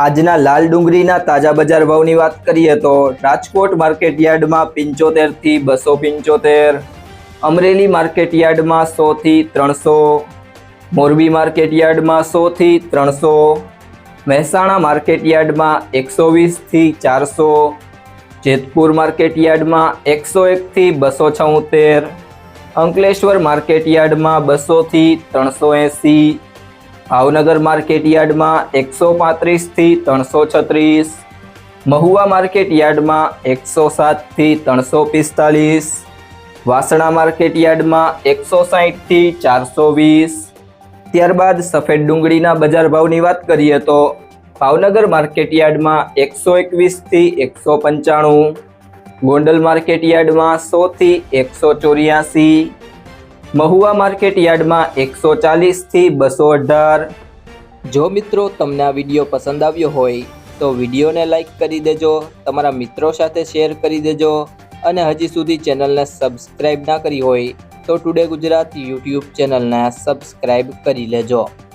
આજના લાલ ડુંગળીના તાજા બજાર ભાવની વાત કરીએ તો રાજકોટ માર્કેટ યાર્ડમાં પંચોતેર બસો પંચોતેર, અમરેલી માર્કેટયાર્ડમાં સોથી ત્રણસો, મોરબી માર્કેટ યાર્ડમાં સો ત્રણસો, મહેસાણા માર્કેટ યાર્ડમાં એકસો વીસથી ચારસો, જેતપુર માર્કેટ યાર્ડમાં એકસો એકથી બસો છોતેર, અંકલેશ્વર માર્કેટ યાર્ડમાં બસો ત્રણસો એંસી ભાવનગર માર્કેટ યાર્ડમાં એકસો પાંત્રીસથી ત્રણસો છત્રીસ. મહુવા માર્કેટ યાર્ડમાં એકસો સાતથી ત્રણસો પિસ્તાલીસ. વાસણા માર્કેટ યાર્ડમાં એકસો સાહીઠથી ચારસો વીસ. ત્યારબાદ સફેદ ડુંગળીના બજાર ભાવની વાત કરીએ તો ભાવનગર માર્કેટ યાર્ડમાં એકસો એકવીસથી એકસો પંચાણું. ગોંડલ માર્કેટ યાર્ડમાં સોથી એકસો ચોર્યાસી. મહુવા માર્કેટ યાર્ડમાં એકસો ચાલીસથી બસો અઢાર. જો મિત્રો તમને આ વીડિયો પસંદ આવ્યો હોય, તો વિડીયોને લાઈક કરી દેજો, તમારા મિત્રો સાથે શેર કરી દેજો, અને હજી સુધી ચેનલને સબસ્ક્રાઈબ ના કરી હોય, તો ટુડે ગુજરાત યુટ્યુબ ચેનલને સબસ્ક્રાઈબ કરી લેજો.